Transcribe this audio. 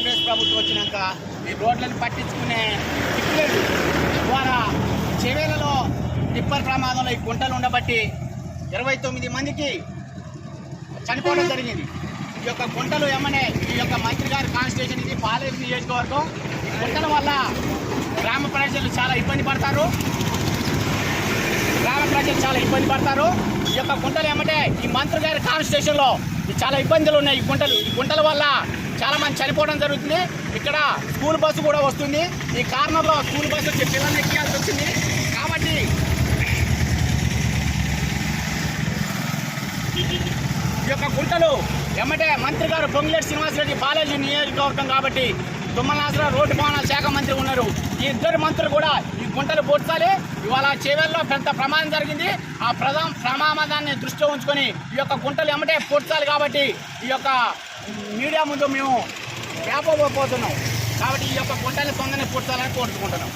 కాంగ్రెస్ ప్రభుత్వం వచ్చినాక ఈ రోడ్లను పట్టించుకునే దిక్కులేదు ద్వారా చెవేలలో టిప్పర్ ప్రమాదంలో ఈ గుంటలు ఉండబట్టి ఇరవై తొమ్మిది మందికి చనిపోవడం జరిగింది. ఈ యొక్క గుంటలు ఏమనే ఈ యొక్క మంత్రి గారి కాన్స్టిట్యూషన్ ఇది పాలేరు నియోజకవర్గం. ఈ గుంటల వల్ల గ్రామ ప్రజలు చాలా ఇబ్బంది పడతారు. గ్రామ ప్రజలు చాలా ఇబ్బంది పడతారు. ఈ యొక్క గుంటలు ఏమంటే ఈ మంత్రి గారి కాన్స్టిట్యూషన్లో చాలా ఇబ్బందులు ఉన్నాయి ఈ గుంటలు. ఈ గుంటల వల్ల చాలా మంది చనిపోవడం జరుగుతుంది. ఇక్కడ స్కూల్ బస్సు కూడా వస్తుంది. ఈ కారణంలో స్కూల్ బస్సు వచ్చి పిల్లల్ని ఎక్కియాల్సి వచ్చింది. కాబట్టి ఈ యొక్క గుంటలు ఎమ్మటే మంత్రి గారు పొంగిలేటి శ్రీనివాసరెడ్డి బాలాజీ నియోజకవర్గం కాబట్టి తుమ్మలాసర రోడ్డు భవనాల శాఖ మంత్రి ఉన్నారు. ఈ ఇద్దరు మంత్రులు కూడా గుంటలు పూడ్చాలి. ఇవాళ చేవెల్లో పెద్ద ప్రమాదం జరిగింది. ఆ ప్రధా ప్రమాదాన్ని దృష్టిలో ఉంచుకొని ఈ యొక్క గుంటలు ఎమ్మటే పూడ్చాలి కాబట్టి ఈ యొక్క మీడియా ముందు మేము వ్యాపపోతున్నాం కాబట్టి ఈ యొక్క గుంటల్ని తొందరనే పూడ్చాలని కోరుకుంటున్నాం.